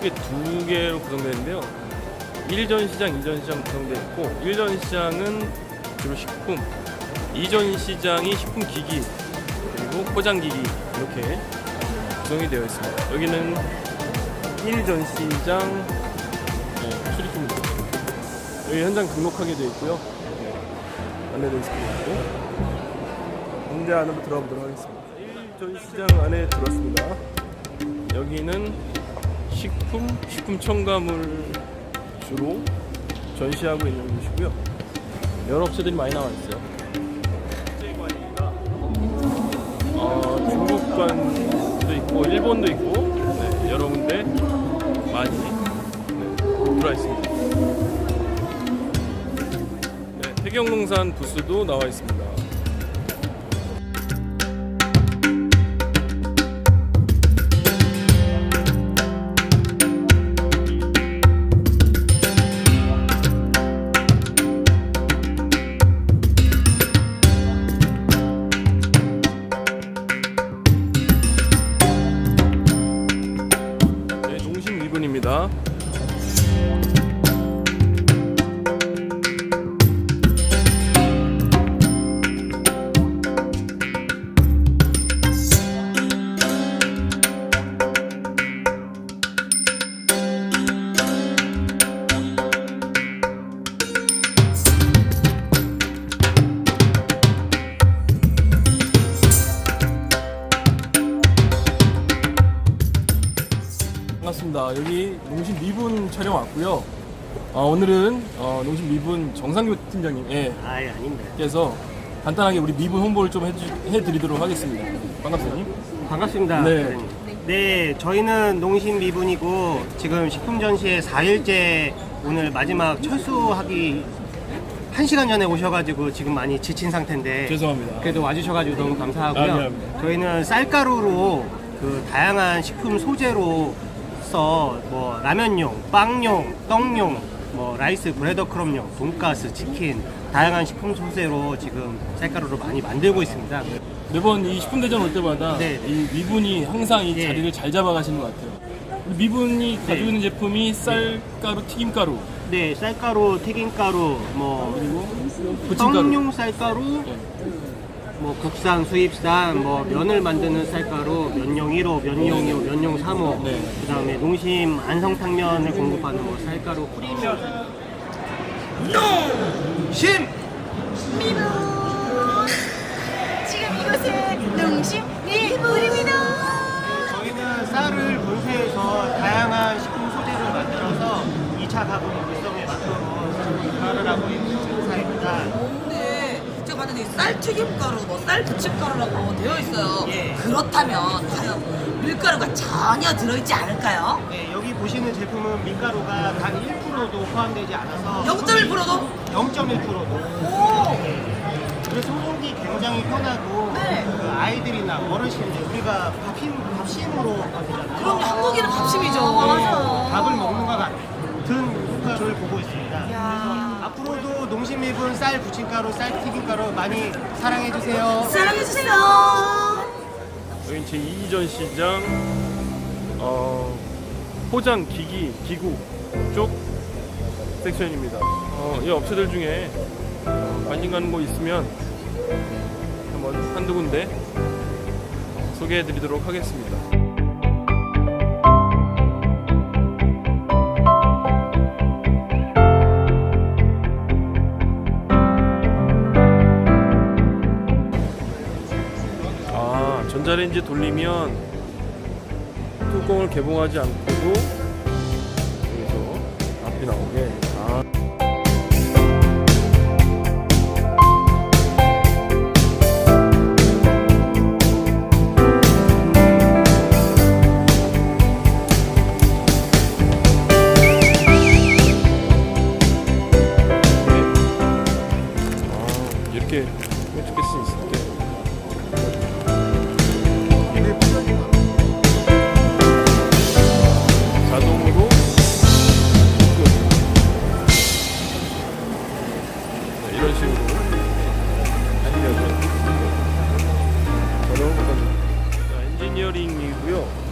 시장으로 구성되는데요. 1전 시장, 2전 시장 구성되어 있고 1전 시장은 주로 식품, 2전 시장이 식품 기기 그리고 포장 기기 이렇게 구성이 되어 있습니다. 여기는 1전 시장 네, 출입입니다. 여기 현장 등록하게 되어 있고요. 네, 안내되어 있습니다. 공대 안으로 들어가 보도록 하겠습니다. 1전 시장 안에 들어왔습니다. 여기는 식품, 식품 첨가물 주로 전시하고 있는 곳이고요. 여러 업체들이 많이 나와 있어요. 어, 중국관도 있고 일본도 있고 네, 여러 군데 많이 네, 들어와 있습니다. 네, 태경농산 부스도 나와 있습니다. 반갑습니다. 여기 농심 미분 촬영 왔고요. 어, 오늘은 어, 농심 미분 정상교 팀장님께서 아예 아닙니다. 간단하게 우리 미분 홍보를 좀 해주, 해드리도록 하겠습니다. 반갑습니다. 반갑습니다. 네. 네, 저희는 농심 미분이고 지금 식품 전시회 4일째 오늘 마지막 철수하기 1시간 전에 오셔가지고 지금 많이 지친 상태인데 죄송합니다. 그래도 와주셔가지고 너무 감사하고요. 아니요. 저희는 쌀가루로 그 다양한 식품 소재로 서 뭐 라면용, 빵용, 떡용, 뭐 라이스 브레더 크럼용, 돈가스, 치킨 다양한 식품 소재로 지금 쌀가루를 많이 만들고 있습니다. 매번 이 식품 대전 올 때마다 네, 네. 이 미분이 항상 이 예. 자리를 잘 잡아가시는 것 같아요. 미분이 가지고 네. 있는 제품이 쌀가루, 튀김가루, 네, 쌀가루, 튀김가루, 뭐 그리고 부침가루. 떡용 쌀가루, 예. 뭐 국산, 수입산, 뭐 면을 만드는 쌀가루, 면용 1호, 면용 2호, 면용 3호, 네. 그다음에 농심 안성탕면을 공급하는 뭐 쌀가루 프리미엄 심! 미분 지금 이곳은 농심 봤는데 쌀 튀김가루, 뭐 쌀 부침가루라고 되어 있어요. 예. 그렇다면 과연 밀가루가 전혀 들어있지 않을까요? 네, 여기 보시는 제품은 밀가루가 단 1%도 포함되지 않아서 0.1%도? 0.1%도 오! 그래서 소독이 굉장히 편하고 네. 그 아이들이나 어르신들 우리가 밥심, 밥심으로 먹거든요. 그럼요, 한국인은 밥심이죠. 맞아. 밥을 먹는 것 같은 효과를 보고 있습니다. 야. 앞으로도 농심일분 쌀 부침가루, 쌀 튀김가루 많이 사랑해 주세요. 사랑해 주세요. 여기 제 2전 시장 어, 포장 기기 기구 쪽 섹션입니다. 어, 이 업체들 중에 어, 관심 가는 곳 있으면 한번 한두 군데 소개해 드리도록 하겠습니다. 전자레인지 돌리면 뚜껑을 개봉하지 않고도 이런 식으로 하려고 저런 거죠. 엔지니어링이고요.